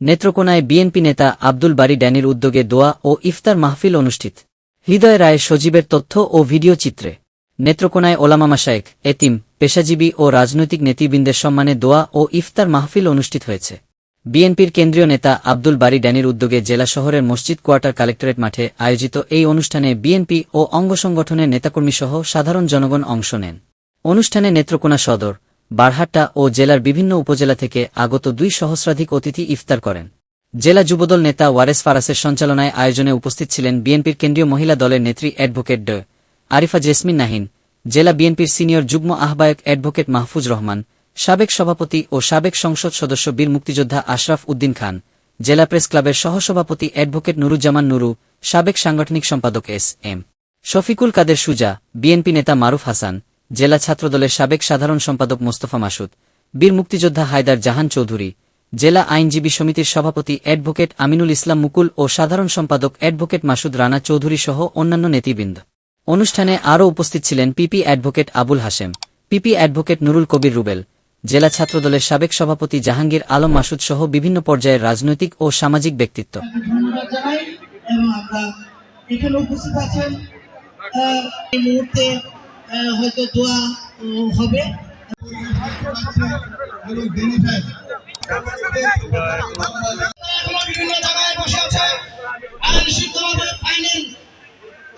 নেত্রকোনায় BNP নেতা আব্দুল বারি ড্যানির উদ্যোগে দোয়া ও ইফতার মাহফিল অনুষ্ঠিত। হৃদয় রায় সজীবের তথ্য ও ভিডিও চিত্রে। নেত্রকোনায় ওলামা মাসায়েক এতিম, পেশাজীবী ও রাজনৈতিক নেতৃবৃন্দের সম্মানে দোয়া ও ইফতার মাহফিল অনুষ্ঠিত হয়েছে। বিএনপির কেন্দ্রীয় নেতা আব্দুল বারি ড্যানির উদ্যোগে জেলা শহরের মসজিদ কোয়ার্টার কালেক্টরেট মাঠে আয়োজিত এই অনুষ্ঠানে বিএনপি ও অঙ্গ সংগঠনের নেতাকর্মীসহ সাধারণ জনগণ অংশ নেন। অনুষ্ঠানে নেত্রকোনা সদর বারহাট্টা ও জেলার বিভিন্ন উপজেলা থেকে আগত দুই সহস্রাধিক অতিথি ইফতার করেন। জেলা যুবদল নেতা ওয়ারেস ফারাসের সঞ্চালনায় আয়োজনে উপস্থিত ছিলেন বিএনপির কেন্দ্রীয় মহিলা দলের নেত্রী অ্যাডভোকেট ড আরিফা জেসমিন নাহিন, জেলা বিএনপির সিনিয়র যুগ্ম আহ্বায়ক অ্যাডভোকেট মাহফুজ রহমান, সাবেক সভাপতি ও সাবেক সংসদ সদস্য বীর মুক্তিযোদ্ধা আশরাফ উদ্দিন খান, জেলা প্রেস ক্লাবের সহসভাপতি অ্যাডভোকেট নুরুজ্জামান নুরু, সাবেক সাংগঠনিক সম্পাদক S M Shafiqul Kader Suja, BNP নেতা মারুফ হাসান জেলা ছাত্রদলের সাবেক সাধারণ সম্পাদক মোস্তফা মাসুদ, বীর মুক্তিযোদ্ধা হায়দার জাহান চৌধুরী, জেলা আইনজীবী সমিতির সভাপতি অ্যাডভোকেট আমিনুল ইসলাম মুকুল ও সাধারণ সম্পাদক অ্যাডভোকেট মাসুদ রানা চৌধুরী সহ অন্যান্য নেতৃবৃন্দ। অনুষ্ঠানে আরও উপস্থিত ছিলেন PP advocate Abul Hashem, PP advocate Nurul Kabir Rubel, জেলা ছাত্রদলের সাবেক সভাপতি জাহাঙ্গীর আলম মাসুদ সহ বিভিন্ন পর্যায়ের রাজনৈতিক ও সামাজিক ব্যক্তিত্ব। এখানে উপস্থিত আছেন এই মুহূর্তে হয়তো দোয়া হবে।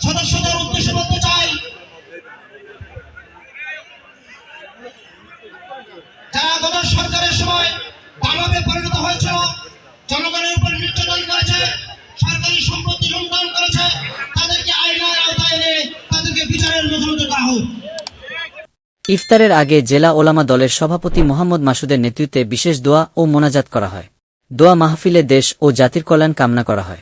সদস্যদের উদ্দেশ্যে বলতে চাই যারা গত সরকারের সময় দানবে পরিণত হয়েছিল, জনগণের ইফতারের আগে জেলা ওলামা দলের সভাপতি মোহাম্মদ মাসুদের নেতৃত্বে বিশেষ দোয়া ও মোনাজাত করা হয়। দোয়া মাহফিলে দেশ ও জাতির কল্যাণ কামনা করা হয়।